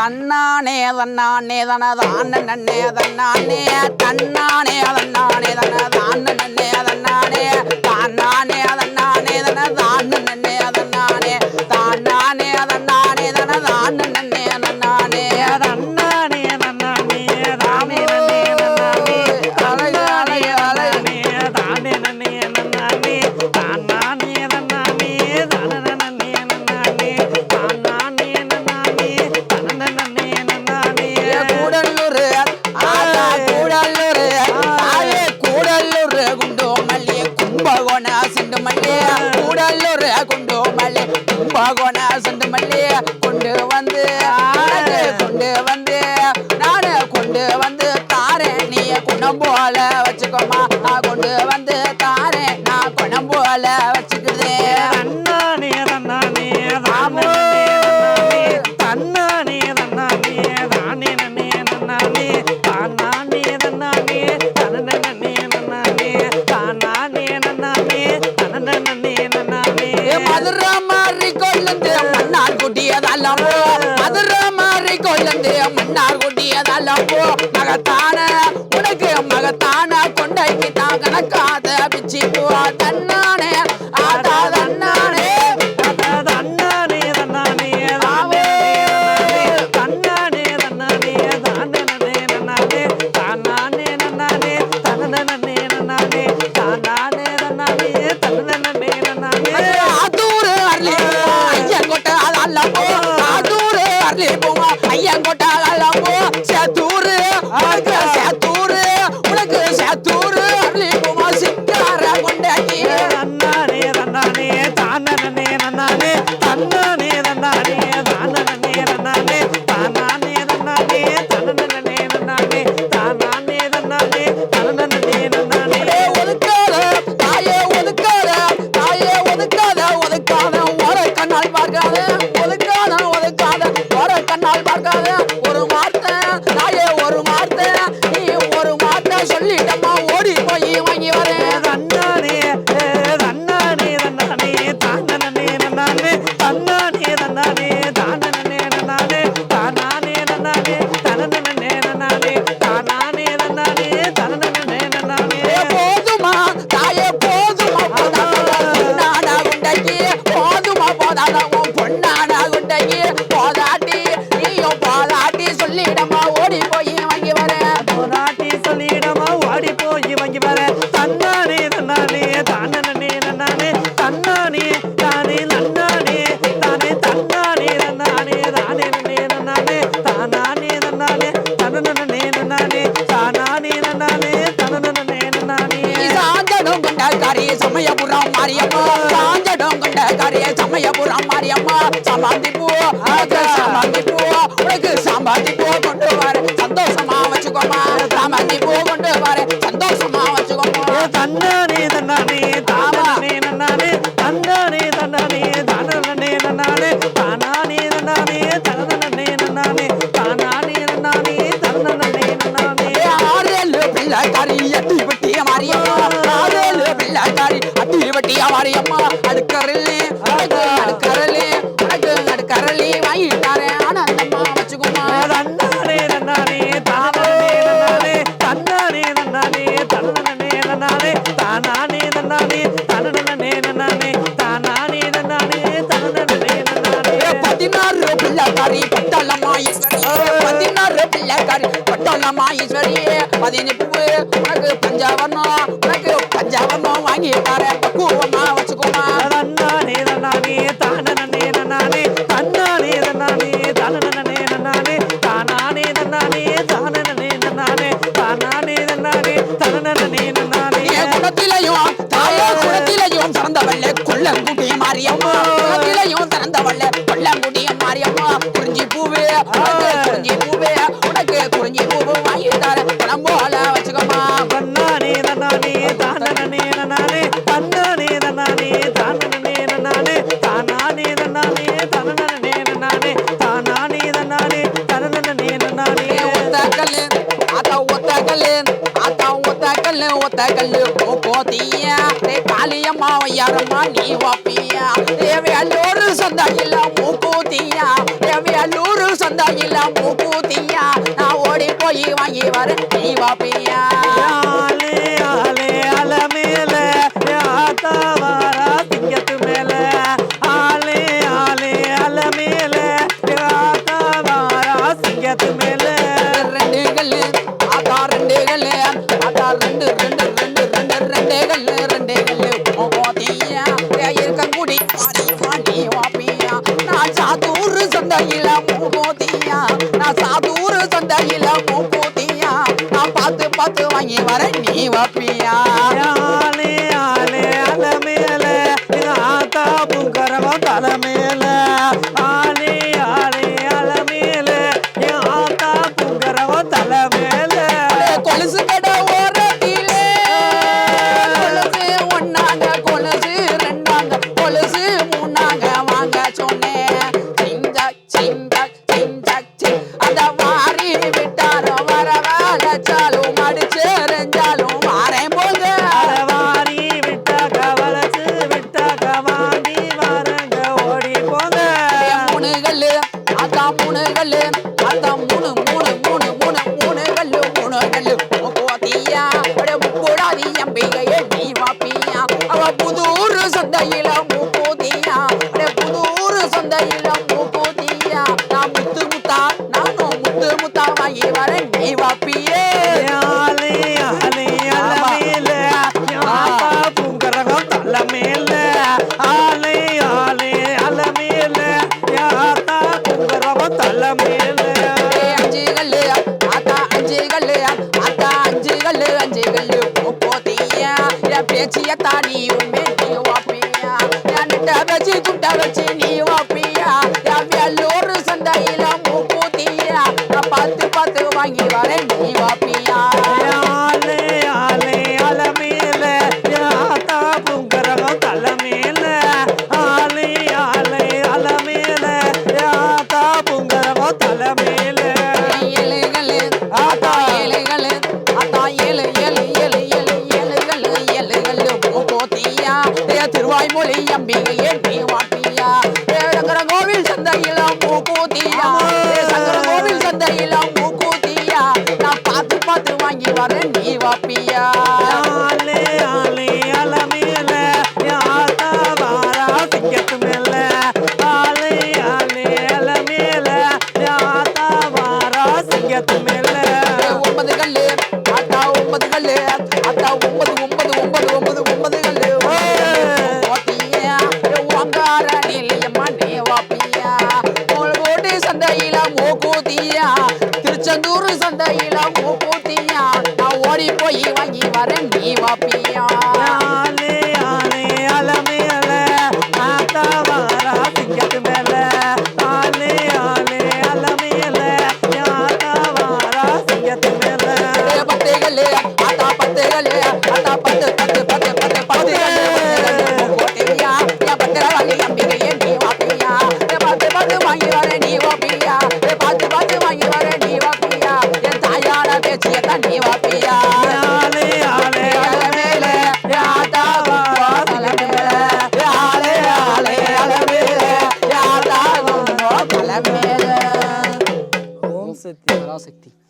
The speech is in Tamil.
தன்னானே தன்னானே தனதான் தன்னானே தன்னானே தன்னானே தனதான் குணம் போல வச்சுக்கோமா. நான் கொண்டு வந்து தாரேன் நான் குணம் போல வச்சுக்கிறேன் தன்னானே தன்னானே தானே நன்னே நன்னானே தன்னானே. நன்னே நன்னானே. தானானே நன்னானே தானே நன்னே நன்னானே. தானானே நன்னானே தானே நன்னே நன்னானே. மதுரை மாறி கொள்ளந்து மன்னார் குட்டியதெல்லாம் மதுரை மாறி கொள்ளந்து மன்னார் குட்டியதெல்லாம் மகத்தான நன்னே நன்னானே அதூரு அர்லி ஐயன் கொட்ட அதெல்லாம் போ. அதூரு அர்லி போமா ஐயன் பிள்ளைக்காரி எட்டி வெட்டிய மாரியம்மா ஆறேழு பிள்ளைக்காரி அட்டி வெட்டிய மாரியம்மா. அடுக்கரலி அடுக்கரலி உனக்கு அடுக்கரலி வாங்கி தரேன் ஆனந்தம்மா வச்சுக்கோமா தன்னானே நன்னானே தானே நன்னானே தன்னானே நன்னானே தனனே நன்னானே தானானே நன்னானே தனனே நன்னானே தானானே நன்னானே தனனே நன்னானே. பதினாறு பிள்ளைக்காரி பட்டலம்மா ஈஸ்வரி பதினாறு பிள்ளைக்காரி பட்டலம்மா ஈஸ்வரி பதினெட்டு உனக்கு பஞ்சாவரணம் உனக்கு பஞ்சாவரணம் வாங்கி தரேன் பக்குவமா வச்சுக்கோமா. தன்னானே தன்னானே தானனே நன்னானே தன்னானே தன்னானே தானனே நன்னானே தானானே தன்னானே தானனே நன்னானே தானானே தன்னானே தனனே நன்னானே என் குணத்திலையும் தாயே குணத்திலையும் சிறந்தவள்ள கொல்லங்குடி மாரியம்மா. குணத்திலையும் சிறந்தவள்ள கொல்லங்குடி மாரியம்மா. குறிஞ்சி பூவே குறிஞ்சி பூவே. தடகல்லு போத்தியா ரே காளியம்மா யாரம்மா நீ வாப்பியா. தேவை அல்லூரு சொந்த இல்ல மூக்கூத்தியா. தேவை அல்லூரு சொந்த இல்ல மூக்கூத்தியா. நான் ஓடி போய் வாங்கி வர நீ வாப்பியா. பூத்தியா நான் சாதூர் சந்தையில பூ பூத்தியா நான் பார்த்து பார்த்து வாங்கி வரேன் நீ வப்பியா? that job. பேச்சிய தாடி உண்மைக்கு வாப்பியா என்கிட்ட வச்சு துட்ட வச்சு நீ வாப்பியா எல்லோரும் சந்தையில மூக்கூத்தியா நான் பார்த்து பார்த்து வாங்கி வரேன் நீ வாப்பியா? 你要是 சந்தையில மூக்கூத்தியா திருச்செந்தூர் சந்தையில மூக்கூத்தியா நான் ஓடி போய் வாங்கி வரேன் நீ வாப்பியா